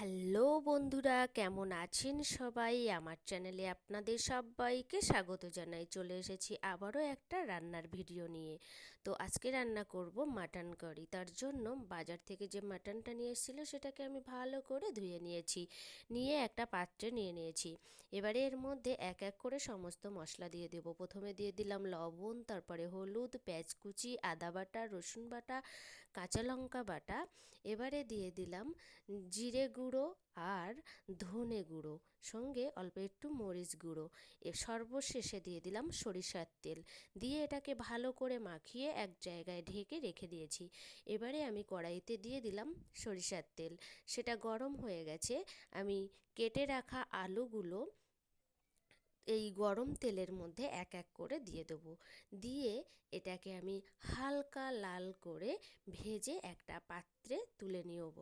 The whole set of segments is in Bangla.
হ্যালো বন্ধুরা, কেমন আছেন সবাই? আমার চ্যানেলে আপনাদের সবাইকে স্বাগত জানাই। চলে এসেছি আবারও একটা রান্নার ভিডিও নিয়ে। তো আজকে রান্না করব মাটন কারি। তার জন্য বাজার থেকে যে মাটনটা নিয়ে এসেছিল, সেটাকে আমি ভালো করে ধুয়ে নিয়েছি। নিয়ে একটা পাত্রে নিয়ে নিয়েছি। এবারে এর মধ্যে এক এক করে সমস্ত মশলা দিয়ে দেব। প্রথমে দিয়ে দিলাম লবণ, তারপরে হলুদ পেঁয়াজ কুচি আদা বাটা, রসুন বাটা, কাঁচা লঙ্কা বাটা। এবারে দিয়ে দিলাম জিরে গুঁড়ো আর ধনে গুঁড়ো, সঙ্গে অল্প একটু মরিচ গুঁড়ো। এ সর্বশেষে দিয়ে দিলাম সরিষার তেল। দিয়ে এটাকে ভালো করে মাখিয়ে এক জায়গায় ঢেকে রেখে দিয়েছি। এবারে আমি কড়াইতে দিয়ে দিলাম সরিষার তেল। সেটা গরম হয়ে গেছে। আমি কেটে রাখা আলুগুলো এই গরম তেলের মধ্যে এক এক করে দিয়ে দেবো। দিয়ে এটাকে আমি হালকা লাল করে ভেজে একটা পাত্রে তুলে নেব।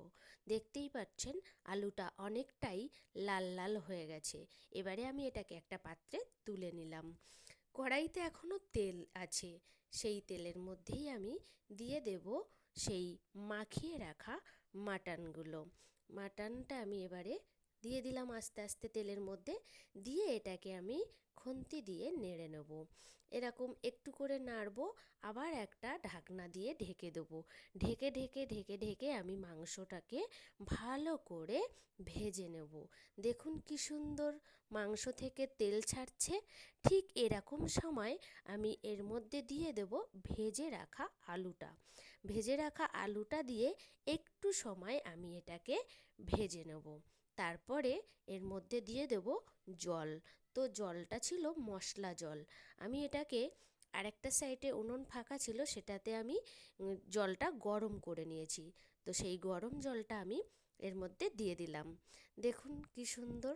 দেখতেই পাচ্ছেন, আলুটা অনেকটাই লাল লাল হয়ে গেছে। এবারে আমি এটাকে একটা পাত্রে তুলে নিলাম। কড়াইতে এখনও তেল আছে, সেই তেলের মধ্যেই আমি দিয়ে দেব সেই মাখিয়ে রাখা মাটনগুলো। মাটনটা আমি এবারে দিয়ে দিলাম আস্তে আস্তে তেলের মধ্যে। দিয়ে এটাকে আমি খুন্তি দিয়ে নেড়ে নেব। এরকম একটু করে নাড়বো, আবার একটা ঢাকনা দিয়ে ঢেকে দেবো। ঢেকে ঢেকে ঢেকে ঢেকে আমি মাংসটাকে ভালো করে ভেজে নেব। দেখুন কি সুন্দর মাংস থেকে তেল ছাড়ছে। ঠিক এরকম সময় আমি এর মধ্যে দিয়ে দেব ভেজে রাখা আলুটা। ভেজে রাখা আলুটা দিয়ে একটু সময় আমি এটাকে ভেজে নেব। তারপরে এর মধ্যে দিয়ে দেব জল। তো জলটা ছিল মশলা জল। আমি এটাকে আরেকটা সাইডে উনুন ফাঁকা ছিল, সেটাতে আমি জলটা গরম করে নিয়েছি। তো সেই গরম জলটা আমি এর মধ্যে দিয়ে দিলাম। দেখুন কি সুন্দর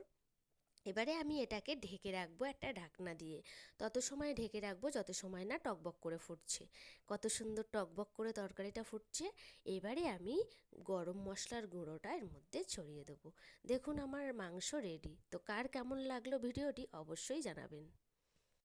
এবারে আমি এটাকে ঢেকে রাখব একটা ঢাকনা দিয়ে। তত সময় ঢেকে রাখব, যত সময় না টকবক করে ফুটছে। কত সুন্দর টকবক করে তরকারিটা ফুটছে। এবারে আমি গরম মশলার গুঁড়োটা এর মধ্যে ছড়িয়ে দেবো। দেখুন আমার মাংস রেডি তো কার কেমন লাগল ভিডিওটি অবশ্যই জানাবেন।